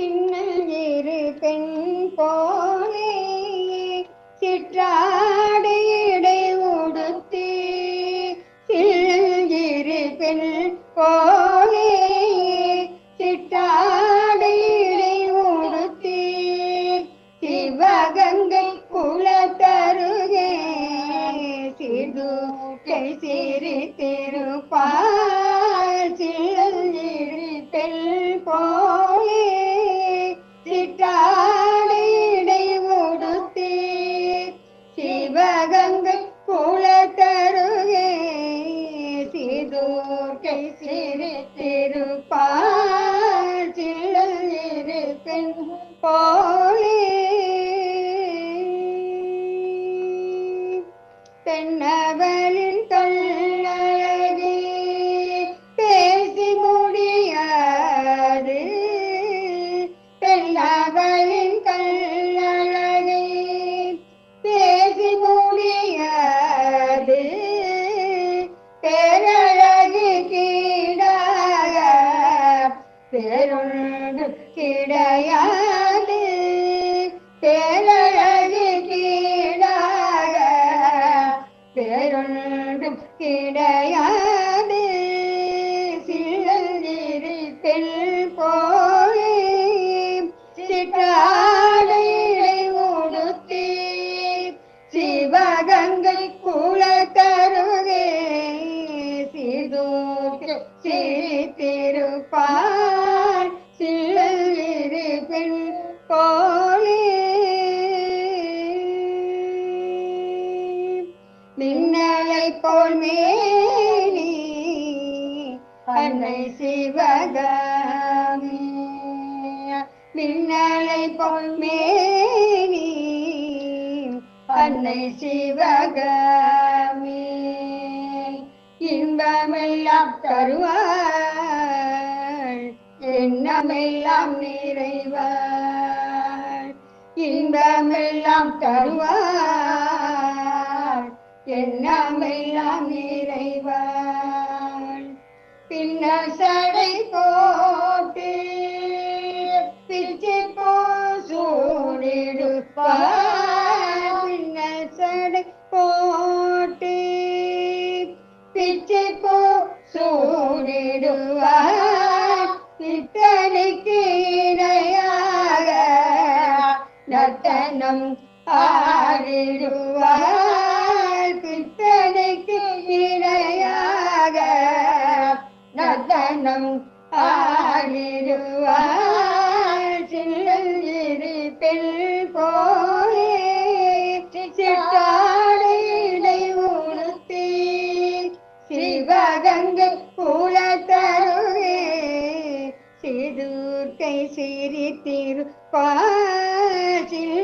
சின்னஞ்சிறு பெண் போலே சிற்றாடையடை உடுத்தி. சின்னஞ்சிறு பெண் போலே சிற்றாடையடை உடுத்தி. சிவகங்கை குலத்தருகே சிறுகை சிறு திருப்பால். சிறு பெண் போ சிறு திருப்பால் சிறு பெண் போலே பேரொன்று கிடையாது. பேரழகு கீழாக பேரொன்றும் கிடையாது. சில்லந்திரி பெண் போலே சிற்றாடையை உடுத்தி சிவகங்கை குலத்தருகே சிதூக்கு சிரித்திருப்பார். போல் மேனி அன்னை சிவகாமி. மின்னலை போல் மேனி அன்னை சிவகாமி. இன்பமெல்லாம் தருவாள் எண்ணமெல்லாம் நிறைவாள். இன்பமெல்லாம் தருவாள் எண்ணமெல்லாம் நிறைவாள் பின்ன சடை போட்டு பிச்சு போ சூடிடுப்பாள் சடை போட்டு பிச்சு போ சூடிடுவாள் பித்தனுக்கு இணையாக நர்த்தனம் ஆடிடுவார் நர்த்தனம் ஆடிடுவாள் சின்னஞ்சிறு பெண் போலே சிட்டாடையிடை உடுத்தி சிவகங்கை குலத்தருகே சிதூர்க்கை சிரித்திருப்பார். சிறு